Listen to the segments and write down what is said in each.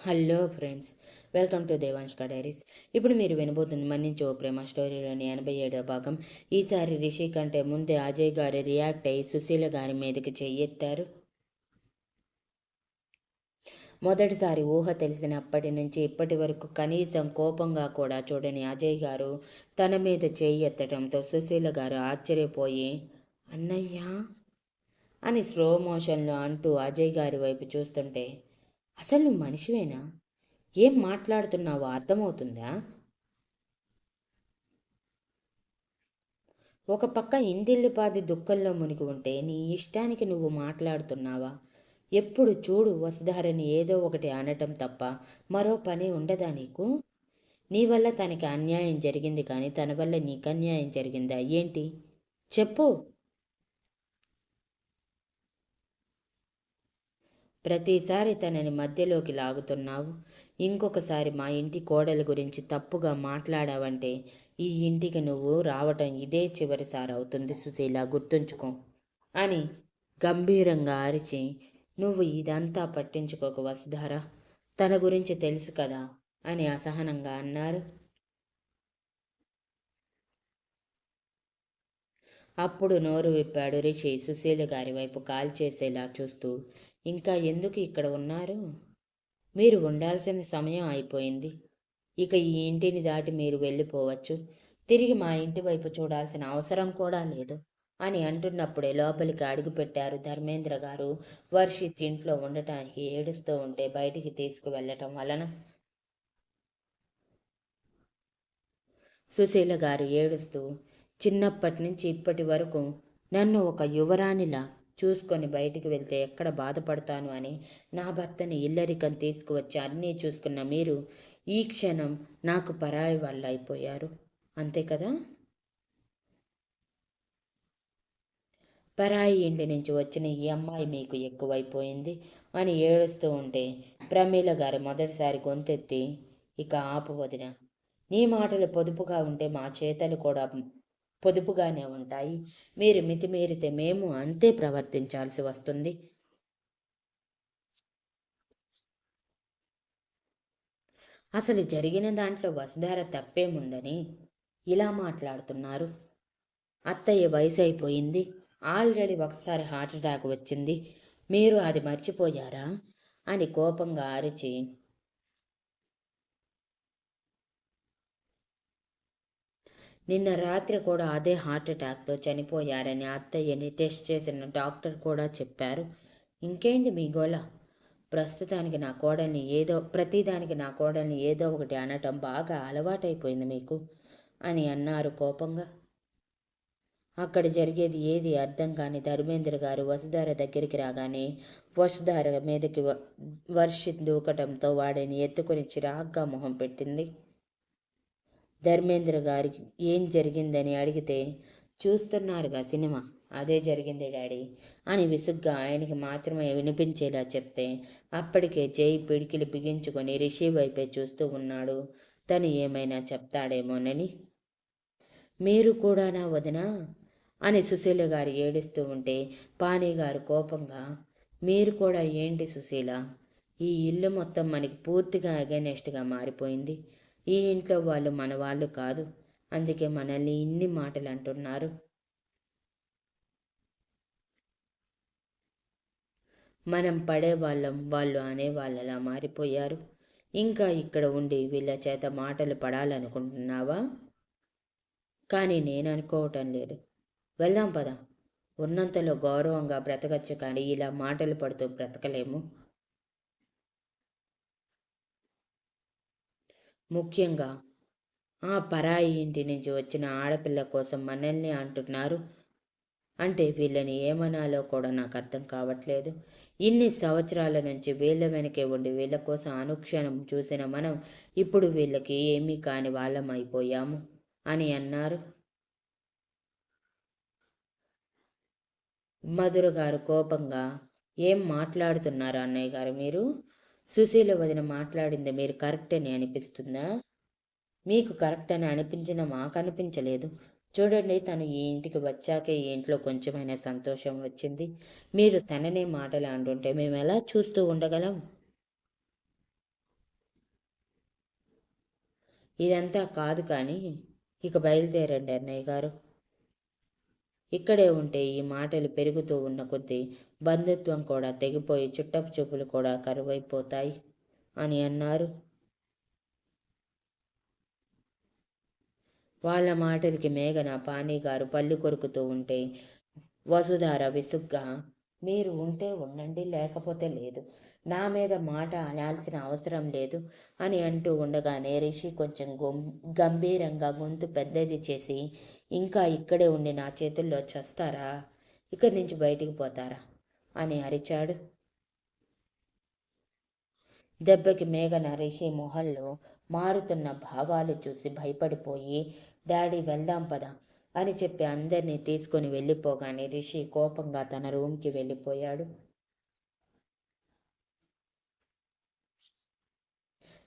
Hello friends welcome to Devansh diaries. ఇప్పుడు మీరు వినబోతుంది మన్నించి ఓ ప్రేమ స్టోరీలోని ఎనభై ఏడో భాగం. ఈసారి రిషి కంటే ముందే అజయ్ గారు రియాక్ట్ అయ్యి సుశీల గారి మీదకి చెయ్యెత్తారు. మొదటిసారి ఊహ తెలిసినప్పటి నుంచి ఇప్పటి వరకు కనీసం కోపంగా కూడా చూడని అజయ్ గారు తన మీద చెయ్యి ఎత్తడంతో సుశీల గారు ఆశ్చర్యపోయి అన్నయ్యా అని స్లో మోషన్లో అంటూ అజయ్ గారి వైపు చూస్తుంటే అసలు నువ్వు మనిషివేనా? ఏం మాట్లాడుతున్నావో అర్థమవుతుందా? ఒక పక్క ఇందిల్లిపాది దుఃఖంలో మునిగి ఉంటే నీ ఇష్టానికి నువ్వు మాట్లాడుతున్నావా? ఎప్పుడు చూడు వసుధారని ఏదో ఒకటి అనటం తప్ప మరో పని ఉండదా నీకు? నీ వల్ల తనకి అన్యాయం జరిగింది కానీ తన వల్ల నీకు అన్యాయం జరిగిందా? ఏంటి? చెప్పు. ప్రతిసారి తనని మధ్యలోకి లాగుతున్నావు. ఇంకొకసారి మా ఇంటి కోడలి గురించి తప్పుగా మాట్లాడావంటే ఈ ఇంటికి నువ్వు రావటం ఇదే చివరిసారి అవుతుంది సుశీల గుర్తుంచుకో అని గంభీరంగా అరిచి నువ్వు ఇదంతా పట్టించుకోక వసుధార తన గురించి తెలుసు కదా అని అసహనంగా అన్నారు. అప్పుడు నోరు విప్పాడు రిషి. సుశీల గారి వైపు కాల్ చేసేలా చూస్తూ ఇంకా ఎందుకు ఇక్కడ ఉన్నారు? మీరు ఉండాల్సిన సమయం అయిపోయింది. ఇక ఈ ఇంటిని దాటి మీరు వెళ్ళిపోవచ్చు. తిరిగి మా ఇంటి వైపు చూడాల్సిన అవసరం కూడా లేదు అని అంటున్నప్పుడే లోపలికి అడుగుపెట్టారు ధర్మేంద్ర గారు. వర్షిత్ ఇంట్లో ఉండటానికి ఏడుస్తూ ఉంటే బయటికి తీసుకువెళ్ళటం వలన సుశీల గారు ఏడుస్తూ చిన్నప్పటి నుంచి ఇప్పటి వరకు నన్ను ఒక యువరాణిలా చూసుకొని బయటికి వెళ్తే ఎక్కడ బాధపడతాను అని నా భర్తని ఇల్లరికం తీసుకువచ్చి అన్నీ చూసుకున్న మీరు ఈ క్షణం నాకు పరాయి వాళ్ళు అయిపోయారు. అంతే కదా? పరాయి ఇంటి నుంచి వచ్చిన ఈ అమ్మాయి మీకు ఎక్కువైపోయింది అని ఏడుస్తూ ఉంటే ప్రమీల గారు మొదటిసారి గొంతెత్తి ఇక ఆపు వదిన నీ మాటలు పొదుపుగా ఉంటే మా చేతలు కూడా పొదుపుగానే ఉంటాయి. మీరు మితిమీరితే మేము అంతే ప్రవర్తించాల్సి వస్తుంది. అసలు జరిగిన దాంట్లో వసుధార తప్పేముందని ఇలా మాట్లాడుతున్నారు. అత్తయ్య వయసు అయిపోయింది ఆల్రెడీ ఒకసారి హార్ట్ అటాక్ వచ్చింది. మీరు అది మర్చిపోయారా? అని కోపంగా అరిచి నిన్న రాత్రి కూడా అదే హార్ట్ అటాక్తో చనిపోయారని అత్తయ్యని టెస్ట్ చేసిన డాక్టర్ కూడా చెప్పారు. ఇంకేంటి మీ గోళ ప్రస్తుతానికి నా కోడల్ని ఏదో ప్రతిదానికి నా కోడల్ని ఏదో ఒకటి అనటం బాగా అలవాటైపోయింది మీకు? అని అన్నారు కోపంగా. అక్కడ జరిగేది ఏది అర్థం కాని ధర్మేంద్ర గారు వసుధార దగ్గరికి రాగానే వసుధార మీదకి వర్షి దూకటంతో వాడిని ఎత్తుకొని చిరాగ్గా మొహం పెట్టింది. ధర్మేంద్ర గారికి ఏం జరిగిందని అడిగితే చూస్తున్నారుగా సినిమా అదే జరిగింది డాడీ అని విసుగ్గా ఆయనకి మాత్రమే వినిపించేలా చెప్తే అప్పటికే జై పిడికిలు బిగించుకొని రిషి వైపే చూస్తూ ఉన్నాడు. తను ఏమైనా చెప్తాడేమోనని. మీరు కూడా నా వదినా? అని సుశీల గారు ఏడుస్తూ ఉంటే పానీ గారు కోపంగా మీరు కూడా ఏంటి సుశీల? ఈ ఇల్లు మొత్తం మనకి పూర్తిగా అగైనెస్ట్గా మారిపోయింది. ఈ ఇంట్లో వాళ్ళు మన వాళ్ళు కాదు. అందుకే మనల్ని ఇన్ని మాటలు అంటున్నారు. మనం పడే వాళ్ళం వాళ్ళు అనేవాళ్ళలా మారిపోయారు. ఇంకా ఇక్కడ ఉండి వీళ్ళ చేత మాటలు పడాలనుకుంటున్నావా? కానీ నేను అనుకోవటం లేదు. వెళ్దాం పద. ఉన్నంతలో గౌరవంగా బ్రతకచ్చు కానీ ఇలా మాటలు పడుతూ బ్రతకలేము. ముఖ్యంగా ఆ పరాయి ఇంటి నుంచి వచ్చిన ఆడపిల్ల కోసం మనల్ని అంటున్నారు. అంటే వీళ్ళని ఏమనాలో కూడా నాకు అర్థం కావట్లేదు. ఇన్ని సంవత్సరాల నుంచి వీళ్ళ వెనకే ఉండి వీళ్ళ కోసం అనుక్షణం చూసిన మనం ఇప్పుడు వీళ్ళకి ఏమీ కాని వాళ్ళం అయిపోయాము అని అన్నారు. మధుర గారు కోపంగా ఏం మాట్లాడుతున్నారు అన్నయ్య గారు మీరు? సుశీల వదిన మాట్లాడింది. మీరు కరెక్ట్ అని అనిపిస్తుందా? మీకు కరెక్ట్ అని అనిపించిన మాకు అనిపించలేదు. చూడండి తను ఈ ఇంటికి వచ్చాక ఈ ఇంట్లో కొంచెమైనా సంతోషం వచ్చింది. మీరు తననే మాటలు అంటుంటే మేము ఎలా చూస్తూ ఉండగలం? ఇదంతా కాదు కానీ ఇక బయలుదేరండి అన్నయ్య గారు. ఇక్కడే ఉంటే ఈ మాటలు పెరుగుతూ ఉన్న కొద్దీ బంధుత్వం కూడా తెగిపోయి చుట్టపు చూపులు కూడా కరువైపోతాయి అని అన్నారు. వాళ్ళ మాటలకి మేఘన పానీగారు పళ్ళు కొరుకుతూ ఉంటే వసుధార విసుగ్గా మీరు ఉంటే ఉండండి లేకపోతే లేదు. నా మీద మాట అనాల్సిన అవసరం లేదు అని అంటూ ఉండగానే రిషి కొంచెం గంభీరంగా గొంతు పెద్దది చేసి ఇంకా ఇక్కడే ఉండి నా చేతుల్లో చస్తారా? ఇక్కడి నుంచి బయటికి పోతారా? అని అరిచాడు. దెబ్బకి మేఘన రిషి మొహల్లో మారుతున్న భావాలు చూసి భయపడిపోయి డాడీ వెళ్దాం పదా. అని చెప్పి అందరినీ తీసుకొని వెళ్ళిపోగానే రిషి కోపంగా తన రూమ్కి వెళ్ళిపోయాడు.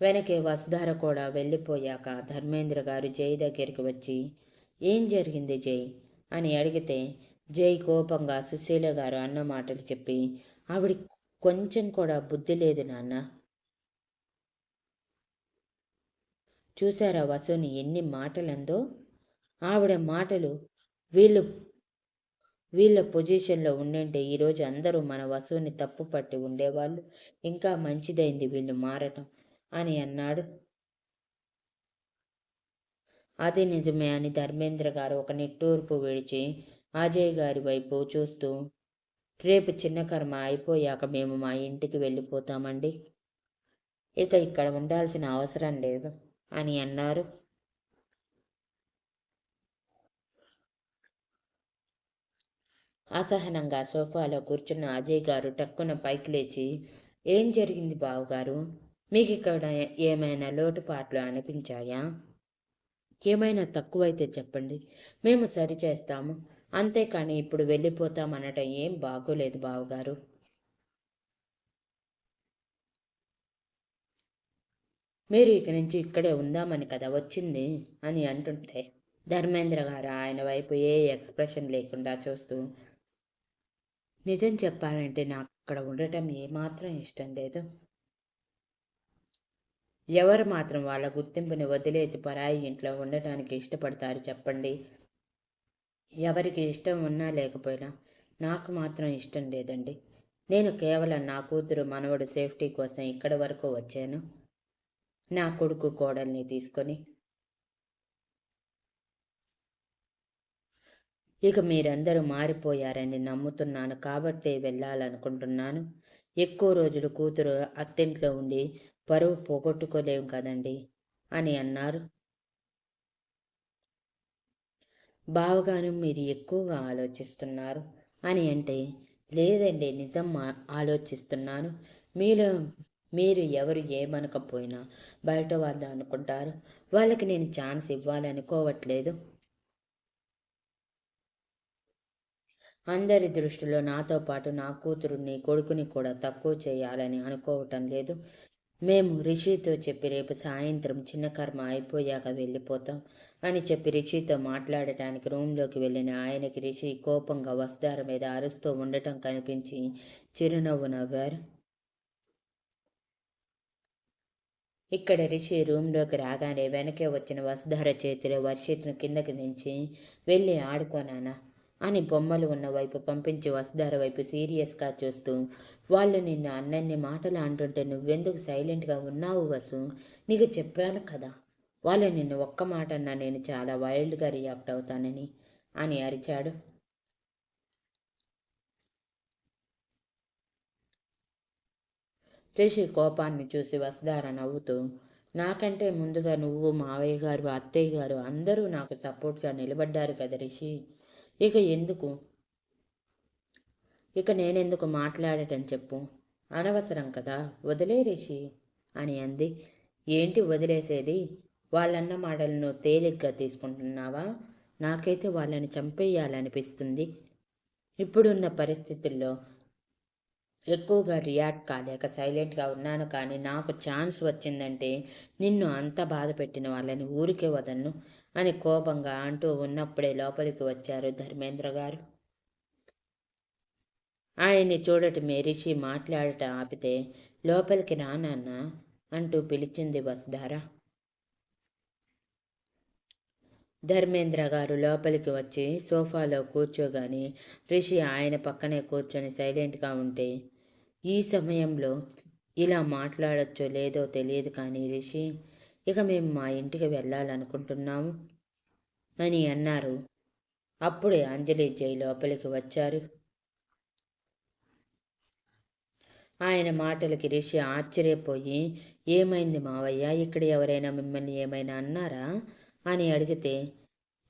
వెనకే వసుధార కూడా వెళ్ళిపోయాక ధర్మేంద్ర గారు జై దగ్గరికి వచ్చి ఏం జరిగింది జై? అని అడిగితే జై కోపంగా సుశీల గారు అన్న మాటలు చెప్పి ఆవిడ కొంచెం కూడా బుద్ధి లేదు నాన్న. చూసారా వసుని ఎన్ని మాటలందో? ఆవిడ మాటలు వీళ్ళు వీళ్ళ పొజిషన్లో ఉండింటే ఈరోజు అందరూ మన వసువుని తప్పు పట్టి ఉండేవాళ్ళు. ఇంకా మంచిదైంది వీళ్ళు మారటం అని అన్నాడు. అది నిజమే అని ధర్మేంద్ర గారు ఒక నిట్టూర్పు విడిచి అజయ్ గారి వైపు చూస్తూ రేపు చిన్న కర్మ అయిపోయాక మేము మా ఇంటికి వెళ్ళిపోతామండి. ఇక ఇక్కడ ఉండాల్సిన అవసరం లేదు అని అన్నారు. అసహనంగా సోఫాలో కూర్చున్న అజయ్ గారు టక్కున పైకి లేచి ఏం జరిగింది బావుగారు? మీకు ఇక్కడ ఏమైనా లోటుపాట్లు అనిపించాయా? ఏమైనా తక్కువైతే చెప్పండి. మేము సరి చేస్తాము అంతేకాని ఇప్పుడు వెళ్ళిపోతామనటం ఏం బాగోలేదు బావగారు. మీరు ఇక నుంచి ఇక్కడే ఉందామని కదా వచ్చింది అని అంటుంటే ధర్మేంద్ర గారు ఆయన వైపు ఏ ఎక్స్ప్రెషన్ లేకుండా చూస్తూ నిజం చెప్పాలంటే నాకు అక్కడ ఉండటం ఏమాత్రం ఇష్టం లేదు. ఎవరు మాత్రం వాళ్ళ గుర్తింపుని వదిలేసి పరాయి ఇంట్లో ఉండటానికి ఇష్టపడతారు చెప్పండి. ఎవరికి ఇష్టం ఉన్నా లేకపోయినా నాకు మాత్రం ఇష్టం లేదండి. నేను కేవలం నా కూతురు మనవడు సేఫ్టీ కోసం ఇక్కడి వరకు వచ్చాను. నా కొడుకు కోడల్ని తీసుకొని ఇక మీరందరూ మారిపోయారని నమ్ముతున్నాను కాబట్టే వెళ్ళాలనుకుంటున్నాను. ఎక్కువ రోజులు కూతురు అత్తింట్లో ఉండి పరువు పోగొట్టుకోలేం కదండి? అని అన్నారు. బావగాను మీరు ఎక్కువగా ఆలోచిస్తున్నారు అని అంటే లేదండి నిజం ఆలోచిస్తున్నాను. మీలో మీరు ఎవరు ఏమనకపోయినా బయట వాళ్ళు అనుకుంటారు. వాళ్ళకి నేను ఛాన్స్ ఇవ్వాలనుకోవట్లేదు. అందరి దృష్టిలో నాతో పాటు నా కూతురుని కొడుకుని కూడా తక్కువ చేయాలని అనుకోవటం లేదు. మేము రిషితో చెప్పి రేపు సాయంత్రం చిన్న కర్మ అయిపోయాక వెళ్ళిపోతాం అని చెప్పి రిషితో మాట్లాడటానికి రూమ్లోకి వెళ్ళిన ఆయనకి రిషి కోపంగా వస్తార మీద అరుస్తూ ఉండటం కనిపించి చిరునవ్వు నవ్వారు. ఇక్కడ రిషి రూమ్లోకి రాగానే వెనకే వచ్చిన వసుధార చేతిలో వర్షిట్ను కిందకి దించి వెళ్ళి ఆడుకోనానా అని బొమ్మలు ఉన్న వైపు పంపించి వసుధార వైపు సీరియస్గా చూస్తూ వాళ్ళు నిన్ను అన్నన్ని మాటలు అంటుంటే నువ్వెందుకు సైలెంట్గా ఉన్నావు వసు? నీకు చెప్పాను కదా వాళ్ళు నిన్ను ఒక్క మాట అన్నా నేను చాలా వైల్డ్గా రియాక్ట్ అవుతానని అని అరిచాడు. రిషి కోపాన్ని చూసి వసుధార నవ్వుతూ నాకంటే ముందుగా నువ్వు మావయ్య గారు అత్తయ్య గారు అందరూ నాకు సపోర్ట్గా నిలబడ్డారు కదా రిషి. ఇక ఎందుకు? ఇక నేనెందుకు మాట్లాడటం చెప్పు? అనవసరం కదా వదిలే రిషి అని అంది. ఏంటి వదిలేసేది? వాళ్ళన్న మాటలను తేలిగ్గా తీసుకుంటున్నావా? నాకైతే వాళ్ళని చంపేయాలనిపిస్తుంది. ఇప్పుడున్న పరిస్థితుల్లో ఎక్కువగా రియాక్ట్ కాలేక సైలెంట్గా ఉన్నాను కానీ నాకు ఛాన్స్ వచ్చిందంటే నిన్ను అంత బాధ పెట్టిన వాళ్ళని ఊరికే వదలను. అని కోపంగా అంటూ ఉన్నప్పుడే లోపలికి వచ్చారు ధర్మేంద్ర గారు. ఆయన్ని చూడటమే రిషి మాట్లాడటం ఆపితే లోపలికి రానాన్న అంటూ పిలిచింది వసుధార. ధర్మేంద్ర గారు లోపలికి వచ్చి సోఫాలో కూర్చోగాని రిషి ఆయన పక్కనే కూర్చొని సైలెంట్గా ఉంటే ఈ సమయంలో ఇలా మాట్లాడచ్చో లేదో తెలియదు కానీ రిషి ఇక మేము మా ఇంటికి వెళ్ళాలనుకుంటున్నాము అని అన్నారు. అప్పుడే అంజలి జై లోపలికి వచ్చారు. ఆయన మాటలకి రిషి ఆశ్చర్యపోయి ఏమైంది మావయ్య? ఇక్కడ ఎవరైనా మిమ్మల్ని ఏమైనా అన్నారా? అని అడిగితే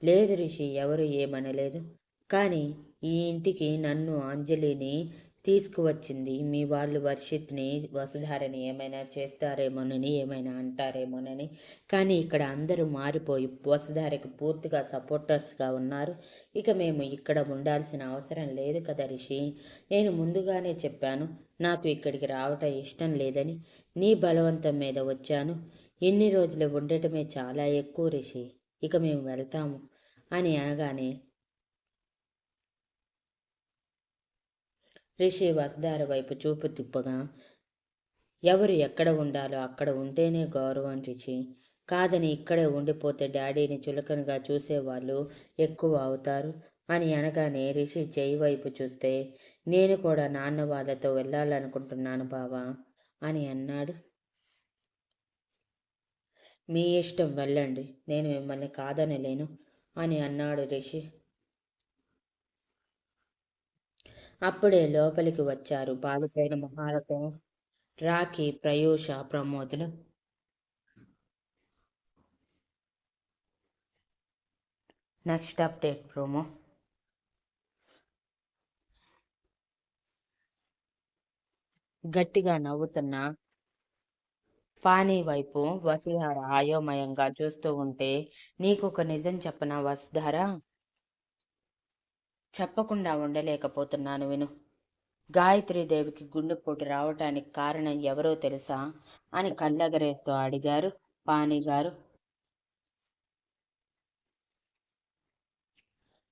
లేదు రిషి ఎవరు ఏమనలేదు. కానీ ఈ ఇంటికి నన్ను అంజలిని తీసుకువచ్చింది. మీ వాళ్ళు వర్షిత్ని వసుధారని ఏమైనా చేస్తారేమోనని ఏమైనా అంటారేమోనని. కానీ ఇక్కడ అందరూ మారిపోయి వసుధారకి పూర్తిగా సపోర్టర్స్గా ఉన్నారు. ఇక మేము ఇక్కడ ఉండాల్సిన అవసరం లేదు కదా రిషి. నేను ముందుగానే చెప్పాను నాకు ఇక్కడికి రావటం ఇష్టం లేదని. నీ బలవంతం మీద వచ్చాను. ఇన్ని రోజులు ఉండటమే చాలా ఎక్కువ రిషి. ఇక మేము వెళ్తాము అని అనగానే రిషి వసుధార వైపు చూపు తిప్పగా. ఎవరు ఎక్కడ ఉండాలో అక్కడ ఉంటేనే గౌరవం రిషి కాదని ఇక్కడే ఉండిపోతే డాడీని చులకనగా చూసేవాళ్ళు ఎక్కువ అవుతారు అని అనగానే రిషి చేయి వైపు చూస్తే నేను కూడా నాన్న వాళ్ళతో వెళ్ళాలనుకుంటున్నాను బావా అని అన్నాడు. మీ ఇష్టం వెళ్ళండి నేను మిమ్మల్ని కాదనలేను అని అన్నాడు రిషి. అప్పుడే లోపలికి వచ్చారు బాలిపోయిన మొహాలతో రాఖీ ప్రయూష ప్రమోదులు. నెక్స్ట్ అప్డేట్ ప్రోమో గట్టిగా నవ్వుతున్న పానీ వైపు వసుధార అయోమయంగా చూస్తూ ఉంటే నీకు ఒక నిజం చెప్పనా వసుధార చెప్పకుండా ఉండలేకపోతున్నాను విను. గాయత్రీదేవికి గుండెపోటు రావటానికి కారణం ఎవరో తెలుసా? అని కళ్ళగరేస్తూ అడిగారు పానీ గారు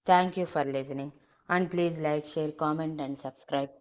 thank you for listening and please like share comment and subscribe